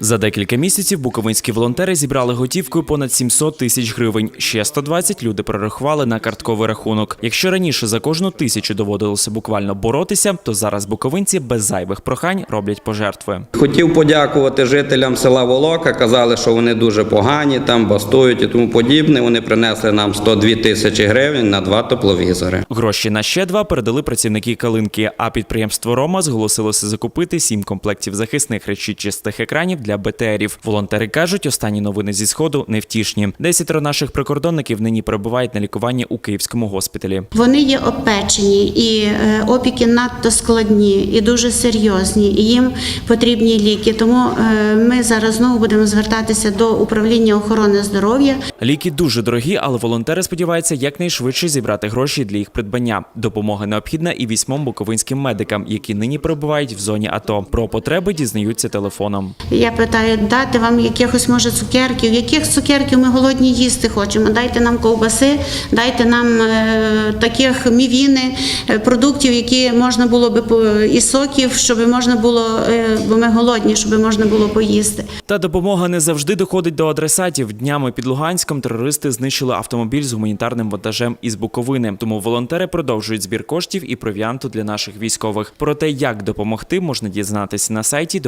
За декілька місяців буковинські волонтери зібрали готівкою понад 700 тисяч гривень. Ще 120 люди прорахували на картковий рахунок. Якщо раніше за кожну тисячу доводилося буквально боротися, то зараз буковинці без зайвих прохань роблять пожертви. Хотів подякувати жителям села Волока. Казали, що вони дуже погані, там бастують і тому подібне. Вони принесли нам 102 тисячі гривень на два тепловізори. Гроші на ще два передали працівники Калинки. А підприємство Рома зголосилося закупити сім комплектів захисних речічистих екранів для БТРів. Волонтери кажуть, останні новини зі сходу невтішні. Десятеро наших прикордонників нині перебувають на лікуванні у київському госпіталі. Вони є обпечені і е, опіки надто складні і дуже серйозні. І їм потрібні ліки. Тому е, ми зараз знову будемо звертатися до управління охорони здоров'я. Ліки дуже дорогі, але волонтери сподіваються якнайшвидше зібрати гроші для їх придбання. Допомога необхідна і вісьмом буковинським медикам, які нині перебувають в зоні АТО. Про потреби дізнаються телефоном. Я питаю, дати вам якихось може цукерків. Яких цукерків ми голодні їсти хочемо? Дайте нам ковбаси, дайте нам е, таких мівіни, е, продуктів, які можна було би по- і соків, щоб можна було, е, бо ми голодні, щоб можна було поїсти. Та допомога не завжди доходить до адресатів. Днями під Луганськом терористи знищили автомобіль з гуманітарним вантажем із Буковини. Тому волонтери продовжують збір коштів і провіанту для наших військових. Про те, як допомогти, можна дізнатися на сайті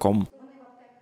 kom.